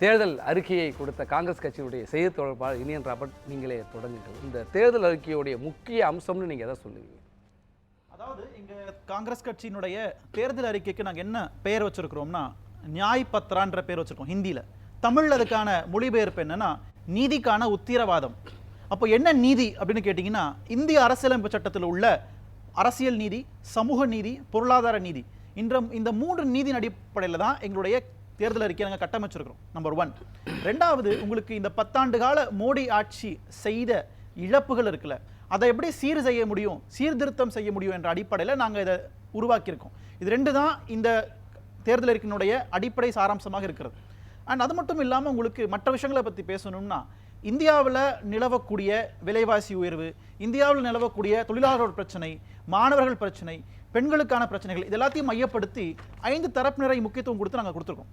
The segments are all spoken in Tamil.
தேர்தல் அறிக்கையை கொடுத்த காங்கிரஸ் கட்சியினுடைய செய்தி தொடர்பாளர் இனியன் ராபர்ட் நீங்களே தொடங்குங்கள். இந்த தேர்தல் அறிக்கையுடைய முக்கிய அம்சம்னு நீங்கள் எதை சொல்லுவீங்க? அதாவது இங்கே காங்கிரஸ் கட்சியினுடைய தேர்தல் அறிக்கைக்கு நாங்கள் என்ன பெயர் வச்சிருக்கிறோம்னா நியாய் பத்ரான்ற பேர் வச்சுருக்கோம் ஹிந்தியில். தமிழில் அதுக்கான மொழிபெயர்ப்பு என்னென்னா நீதிக்கான உத்திரவாதம். அப்போ என்ன நீதி அப்படின்னு கேட்டிங்கன்னா இந்திய அரசியலமைப்பு சட்டத்தில் உள்ள அரசியல் நீதி சமூக நீதி பொருளாதார நீதி. இன்ற இந்த மூன்று நீதியின் அடிப்படையில் தான் எங்களுடைய தேர்தல் அறிக்கையை நாங்கள் கட்டமைச்சிருக்கிறோம் நம்பர் ஒன் ரெண்டாவது உங்களுக்கு இந்த பத்தாண்டு கால மோடி ஆட்சி செய்த இழப்புகள் இருக்குல்ல அதை எப்படி சீர் செய்ய முடியும் சீர்திருத்தம் செய்ய முடியும் என்ற அடிப்படையில் நாங்கள் இதை உருவாக்கியிருக்கோம். இது ரெண்டு தான் இந்த தேர்தல் அறிக்கையினுடைய அடிப்படை சாராம்சமாக இருக்கிறது. அண்ட் அது மட்டும் இல்லாமல் உங்களுக்கு மற்ற விஷயங்களை பற்றி பேசணும்னா இந்தியாவில் நிலவக்கூடிய விலைவாசி உயர்வு இந்தியாவில் நிலவக்கூடிய தொழிலாளர்கள் பிரச்சனை மாணவர்கள் பிரச்சனை பெண்களுக்கான பிரச்சனைகள் இது எல்லாத்தையும் மையப்படுத்தி ஐந்து தரப்பினரை முக்கியத்துவம் கொடுத்து நாங்கள் கொடுத்துருக்கோம்.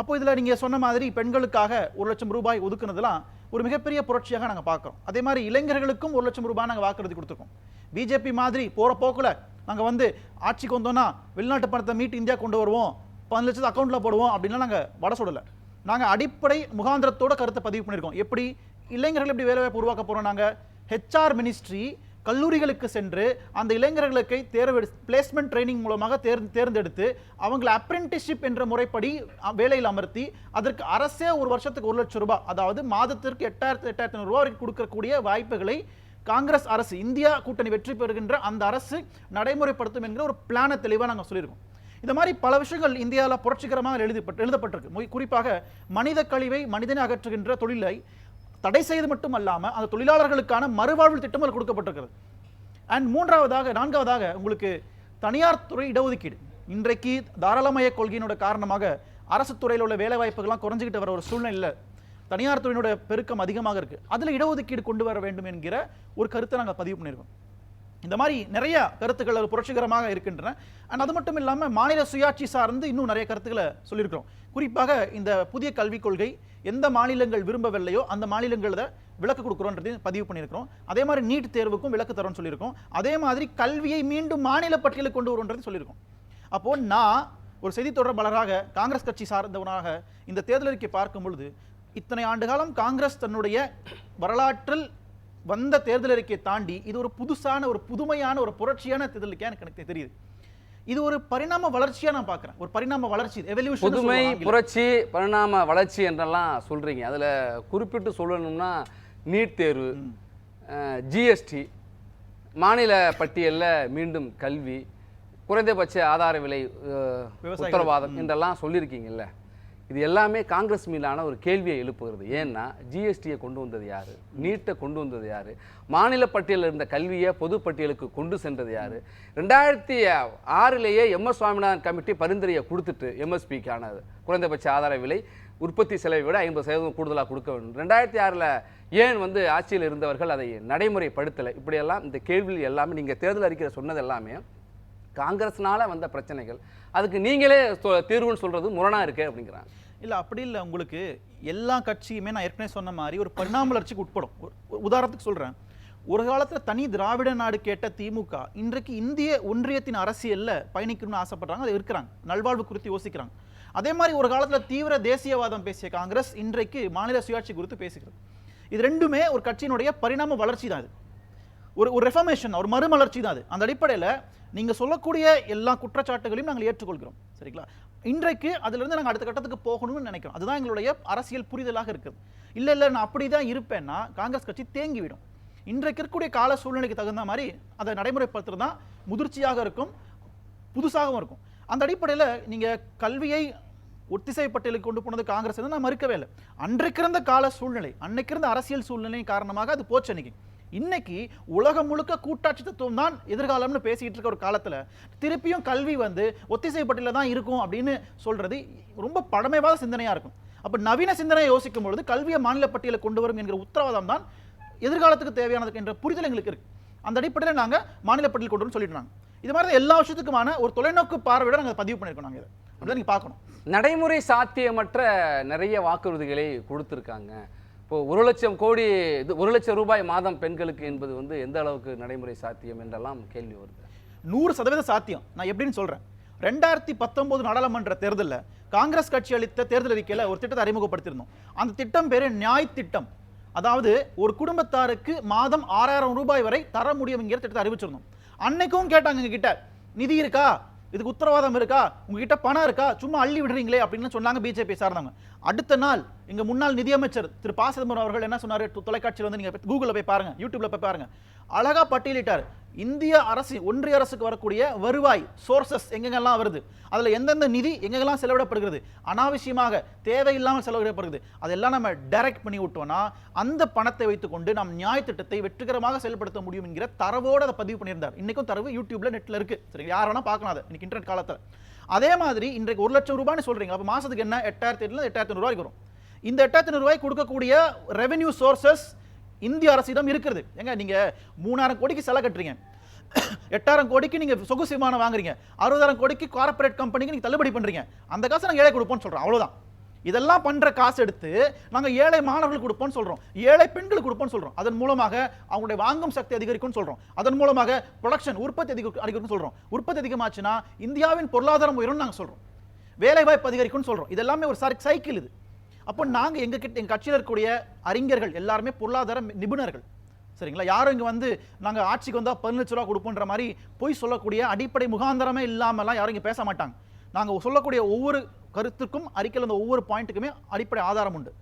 அப்போ இதில் நீங்கள் சொன்ன மாதிரி பெண்களுக்காக ஒரு லட்சம் ரூபாய் ஒதுக்குனதெல்லாம் ஒரு மிகப்பெரிய புரட்சியாக நாங்கள் பார்க்குறோம். அதே மாதிரி இளைஞர்களுக்கும் ஒரு லட்சம் ரூபாய் நாங்கள் வாக்குறுதி கொடுத்துருக்கோம். பிஜேபி மாதிரி போகிற போக்கில் நாங்கள் வந்து ஆட்சிக்கு வந்தோன்னா வெளிநாட்டு பணத்தை மீட்டு இந்தியா கொண்டு வருவோம் பதினஞ்சு லட்சத்து அக்கௌண்ட்டில் போடுவோம் அப்படின்லாம் நாங்கள் வட சொல்லலை நாங்கள் அடிப்படை முகாந்திரத்தோட கருத்தை பதிவு பண்ணியிருக்கோம். எப்படி? இளைஞர்கள் எப்படி வேலைவாய்ப்பு உருவாக்க போகிறோம் நாங்கள் ஹெச்ஆர் மினிஸ்ட்ரி கல்லூரிகளுக்கு சென்று அந்த இளைஞர்களுக்கு தேர்வு பிளேஸ்மெண்ட் ட்ரைனிங் மூலமாக தேர் தேர்ந்தெடுத்து அவங்களை அப்ரெண்டிஸ்ஷிப் என்ற முறைப்படி வேலையில் அமர்த்தி அதற்கு அரசே ஒரு வருஷத்துக்கு ஒரு லட்சம் ரூபாய் அதாவது மாதத்திற்கு எட்டாயிரத்து எட்டாயிரத்தி ஐநூறு ரூபாய் வரைக்கும் கொடுக்கக்கூடிய வாய்ப்புகளை காங்கிரஸ் அரசு இந்தியா கூட்டணி வெற்றி பெறுகின்ற அந்த அரசு நடைமுறைப்படுத்தும் என்கிற ஒரு பிளானை தெளிவாக நாங்கள் சொல்லியிருக்கோம். இந்த மாதிரி பல விஷயங்கள் இந்தியாவில் புரட்சிகரமாக எழுதப்பட்டு எழுதப்பட்டிருக்கு. குறிப்பாக மனித கழிவை மனிதனை அகற்றுகின்ற தொழிலை தடை செய்து மட்டும் அல்லாமல் அந்த தொழிலாளர்களுக்கான மறுவாழ்வு திட்டங்கள் கொடுக்கப்பட்டிருக்கிறது. அண்ட் மூன்றாவதாக நான்காவதாக உங்களுக்கு தனியார் துறை இடஒதுக்கீடு. இன்றைக்கு தாராளமய கொள்கையினோட காரணமாக அரசு துறையில் உள்ள வேலைவாய்ப்புகள்லாம் குறைஞ்சிக்கிட்டு வர ஒரு சூழ்நிலை தனியார் துறையினோட பெருக்கம் அதிகமாக இருக்கு. அதில் இடஒதுக்கீடு கொண்டு வர வேண்டும் என்கிற ஒரு கருத்தை நாங்கள் பதிவு பண்ணியிருக்கோம். இந்த மாதிரி நிறைய கருத்துக்கள் அது புரட்சிகரமாக இருக்கின்றன. அண்ட் அது மட்டும் இல்லாமல் மாநில சுயாட்சி சார்ந்து இன்னும் நிறைய கருத்துக்களை சொல்லியிருக்கிறோம். குறிப்பாக இந்த புதிய கல்விக் கொள்கை எந்த மாநிலங்கள் விரும்பவில்லையோ அந்த மாநிலங்களில் விளக்கு கொடுக்குறோன்றது பதிவு பண்ணியிருக்கிறோம். அதே மாதிரி நீட் தேர்வுக்கும் விளக்கு தரோம்னு சொல்லியிருக்கோம் அதே மாதிரி கல்வியை மீண்டும் மாநில பட்டியலுக்கு கொண்டு வரும்ன்றது சொல்லியிருக்கோம் அப்போ நான் ஒரு செய்தி தொடர்பாளராக காங்கிரஸ் கட்சி சார்ந்தவனாக இந்த தேர்தல் அறிக்கை பார்க்கும் பொழுது இத்தனை ஆண்டு காலம் காங்கிரஸ் தன்னுடைய வரலாற்றில் வந்த தேர்தல் அறிக்கையை தாண்டி இது ஒரு புதுசான ஒரு புதுமையான ஒரு புரட்சியான தேர்தல் அறிக்கையா எனக்கு தெரியுது. இது ஒரு பரிணாம வளர்ச்சியா நான் பார்க்கிறேன். ஒரு பரிணாம வளர்ச்சி எவல்யூஷன் புதுமை புரட்சி பரிணாம வளர்ச்சி என்றெல்லாம் சொல்றீங்க. அதுல குறிப்பிட்டு சொல்லணும்னா நீட் தேர்வு ஜிஎஸ்டி மாநில பட்டியல்ல மீண்டும் கல்வி குறைந்தபட்ச ஆதார விலை. உத்தரவாதம் என்றெல்லாம் சொல்லியிருக்கீங்கல்ல. இது எல்லாமே காங்கிரஸ் மீதான ஒரு கேள்வியை எழுப்புகிறது. ஏன்னா ஜிஎஸ்டியை கொண்டு வந்தது யாரு? நீட்டை கொண்டு வந்தது யார்? மாநில பட்டியலில் இருந்த கல்வியை பொது பட்டியலுக்கு கொண்டு சென்றது யாரு? ரெண்டாயிரத்தி ஆறிலேயே எம்எஸ் சுவாமிநாதன் கமிட்டி பரிந்துரையை கொடுத்துட்டு எம்எஸ்பிக்கான குறைந்தபட்ச ஆதார விலை உற்பத்தி செலவை விட ஐம்பது சதவீதம் கூடுதலாக கொடுக்க வேண்டும். ரெண்டாயிரத்தி ஆறில் ஏன் வந்து ஆட்சியில் இருந்தவர்கள் அதை நடைமுறைப்படுத்தலை? இப்படியெல்லாம் இந்த கேள்வி எல்லாமே நீங்கள் தேர்தல் அறிக்கையில் சொன்னது எல்லாமே காங்கிரஸ்னால வந்த பிரச்சனைகள். அதுக்கு நீங்களே சொ- தீர்வுன்னு சொல்றது முரணா இருக்கு அப்படிங்கிறாங்க. இல்லை அப்படி இல்லை உங்களுக்கு எல்லா கட்சியுமே நான் ஏற்கனவே சொன்ன மாதிரி ஒரு பரிணாம வளர்ச்சிக்கு உட்படும். உதாரணத்துக்கு சொல்கிறேன் ஒரு காலத்தில் தனி திராவிட நாடு கேட்ட திமுக இன்றைக்கு இந்திய ஒன்றியத்தின் அரசியலில் பயணிக்கணும்னு ஆசைப்படுறாங்க அது இருக்கிறாங்க. நல்வாழ்வு குறித்து யோசிக்கிறாங்க. அதே மாதிரி ஒரு காலத்தில் தீவிர தேசியவாதம் பேசிய காங்கிரஸ் இன்றைக்கு மாநில சுயாட்சி குறித்து பேசுகிறது. இது ரெண்டுமே ஒரு கட்சியினுடைய பரிணாம வளர்ச்சி தான் இது. ஒரு ஒரு ரெஃபர்மேஷன் ஒரு மறுமலர்ச்சி தான் அது அந்த அடிப்படையில் நீங்கள் சொல்லக்கூடிய எல்லா குற்றச்சாட்டுகளையும் நாங்கள் ஏற்றுக்கொள்கிறோம். சரிங்களா? இன்றைக்கு அதிலிருந்து நாங்கள் அடுத்த கட்டத்துக்கு போகணும்னு நினைக்கிறோம். அதுதான் எங்களுடைய அரசியல் புரிதலாக இருக்குது. இல்லை இல்லை நான் அப்படி தான் இருப்பேன்னா காங்கிரஸ் கட்சி தேங்கிவிடும். இன்றைக்கு இருக்கக்கூடிய கால சூழ்நிலைக்கு தகுந்த மாதிரி அதை நடைமுறைப்படுத்துறது தான் முதிர்ச்சியாக இருக்கும் புதுசாகவும் இருக்கும். அந்த அடிப்படையில் நீங்கள் கல்வியை ஒத்திசை பட்டியலுக்கு கொண்டு போனது காங்கிரஸ் நான் மறுக்கவே இல்லை. அன்றைக்கு இருந்த கால சூழ்நிலை அன்னைக்கு இருந்த அரசியல் சூழ்நிலை காரணமாக அது போச்சு அன்னைக்கு. இன்னைக்கு உலகம் முழுக்க கூட்டாட்சி தத்துவம் தான் எதிர்காலம்னு பேசிக்கிட்டு இருக்க ஒரு காலத்தில் திருப்பியும் கல்வி வந்து ஒத்திசைப்பட்டியில் தான் இருக்கும் அப்படின்னு சொல்கிறது ரொம்ப பழமைவாத சிந்தனையாக இருக்கும். அப்போ நவீன சிந்தனையை யோசிக்கும் பொழுது கல்வியை மாநில பட்டியலுக்கு கொண்டு வரும் என்கிற உத்தரவாதம் தான் எதிர்காலத்துக்கு தேவையானது என்ற புரிதல் எங்களுக்கு இருக்குது அந்த அடிப்படையில் நாங்கள் மாநில பட்டியல் கொண்டு வரணும்னு சொல்லிட்டு இது மாதிரி எல்லா விஷயத்துக்குமான ஒரு தொலைநோக்கு பார்வையோட நாங்கள் பதிவு பண்ணியிருக்கோம் நாங்கள் இதை. அப்படிதான் நீங்கள் பார்க்கணும். நடைமுறை சாத்தியமற்ற நிறைய வாக்குறுதிகளை கொடுத்துருக்காங்க. இப்போது ஒரு லட்சம் கோடி இது ஒரு லட்சம் ரூபாய் மாதம் பெண்களுக்கு என்பது வந்து எந்த அளவுக்கு நடைமுறை சாத்தியம் என்றெல்லாம் கேள்வி வருது. நூறு சதவீத சாத்தியம். நான் எப்படின்னு சொல்கிறேன் ரெண்டாயிரத்தி பத்தொம்போது நாடாளுமன்ற தேர்தலில் காங்கிரஸ் கட்சி அளித்த தேர்தல் அறிக்கையில் ஒரு திட்டத்தை அறிமுகப்படுத்தியிருந்தோம். அந்த திட்டம் பேர் நியாய் திட்டம். அதாவது ஒரு குடும்பத்தாருக்கு மாதம் ஆறாயிரம் ரூபாய் வரை தர முடியும்ங்கிற திட்டத்தை அறிவிச்சிருந்தோம். அன்னைக்கும் கேட்டாங்க எங்ககிட்ட நிதி இருக்கா? இதுக்கு உத்தரவாதம் இருக்கா? உங்ககிட்ட பணம் இருக்கா? சும்மா அள்ளி விடுறீங்களே அப்படின்னு சொன்னாங்க பிஜேபி சார்ந்தவங்க. அடுத்த நாள் எங்க முன்னாள் நிதியமைச்சர் திரு ப சிதம்பரம் அவர்கள் என்ன சொன்னாரு? தொலைக்காட்சியில் வந்து நீங்க கூகுளில் போய் பாருங்க யூடியூப்ல போய் பாருங்க. அழகா பட்டியலிட்டார். இந்திய அரசு ஒன்றிய அரசுக்கு வரக்கூடிய வருவாய் சோர்சஸ் எங்கெங்கெல்லாம் வருது? அதில் எந்தெந்த நிதி எங்கெங்கெல்லாம் செலவிடப்படுகிறது? அனாவசியமாக தேவையில்லாமல் செலவிடப்படுகிறது. அதெல்லாம் நம்ம டைரக்ட் பண்ணி விட்டோம்னா அந்த பணத்தை வைத்துக்கொண்டு நாம் நியாய திட்டத்தை வெற்றிகரமாக செயல்படுத்த முடியும் என்கிற தரவோடு அதை பதிவு பண்ணியிருந்தார். இன்றைக்கும் தரவு யூடியூப்ல நெட்டில் இருக்குது சரி யார் வேணால் பார்க்கலாம் அதை. இன்னைக்கு இன்டர்நெட் காலத்தில். அதே மாதிரி இன்றைக்கு ஒரு லட்சம் ரூபாய்னு சொல்கிறீங்க அப்போ மாதத்துக்கு என்ன? எட்டாயிரத்தி எட்டுல எட்டாயிரத்தி ரூபாய்க்கு வரும். இந்த எட்டாயிரத்தி ரூபாய் கொடுக்கக்கூடிய ரெவென்யூ சோர்சஸ் இந்திய அரசிடம் இருக்கிறது. ஏங்க நீங்க மூணாயிரம் கோடிக்கு செலவு கட்டுறீங்க. எட்டாயிரம் கோடிக்கு நீங்க சொகுசு விமானம் வாங்குறீங்க. அறுபதாயிரம் கோடிக்கு கார்ப்பரேட் கம்பெனிக்கு நீங்கள் தள்ளுபடி பண்ணுறீங்க அந்த காசை நாங்கள் ஏழை கொடுப்போம்னு சொல்றோம். அவ்வளோதான் இதெல்லாம் பண்ணுற காசு எடுத்து நாங்கள் ஏழை மாணவர்களுக்கு கொடுப்போம்னு சொல்கிறோம் ஏழை பெண்களுக்கு கொடுப்போம்னு சொல்றோம். அதன் மூலமாக அவங்களுடைய வாங்கும் சக்தி அதிகரிக்கும்னு சொல்கிறோம் அதன் மூலமாக ப்ரொடக்ஷன் உற்பத்தி அதிக அதிகரிக்கும்னு சொல்கிறோம் உற்பத்தி அதிகமாச்சுன்னா இந்தியாவின் பொருளாதாரம் உயரும்னு நாங்கள் சொல்கிறோம் வேலைவாய்ப்பு அதிகரிக்கும்னு சொல்கிறோம் இது எல்லாமே ஒரு சைக்கிள் இது. அப்போ நாங்கள் எங்கள் கிட்ட எங்க கட்சியில் இருக்கக்கூடிய அறிஞர்கள் எல்லாருமே பொருளாதார நிபுணர்கள். சரிங்களா? யாரும் இங்கே வந்து நாங்கள் ஆட்சிக்கு வந்தால் பதினஞ்சு ரூபா கொடுப்போன்ற மாதிரி பொய் சொல்லக்கூடிய அடிப்படை முகாந்தரமே இல்லாமலாம் யாரும் இங்கே பேச மாட்டாங்க. நாங்கள் சொல்லக்கூடிய ஒவ்வொரு கருத்துக்கும் அறிக்கையில் அந்த ஒவ்வொரு பாயிண்ட்டுக்குமே அடிப்படை ஆதாரம் உண்டு.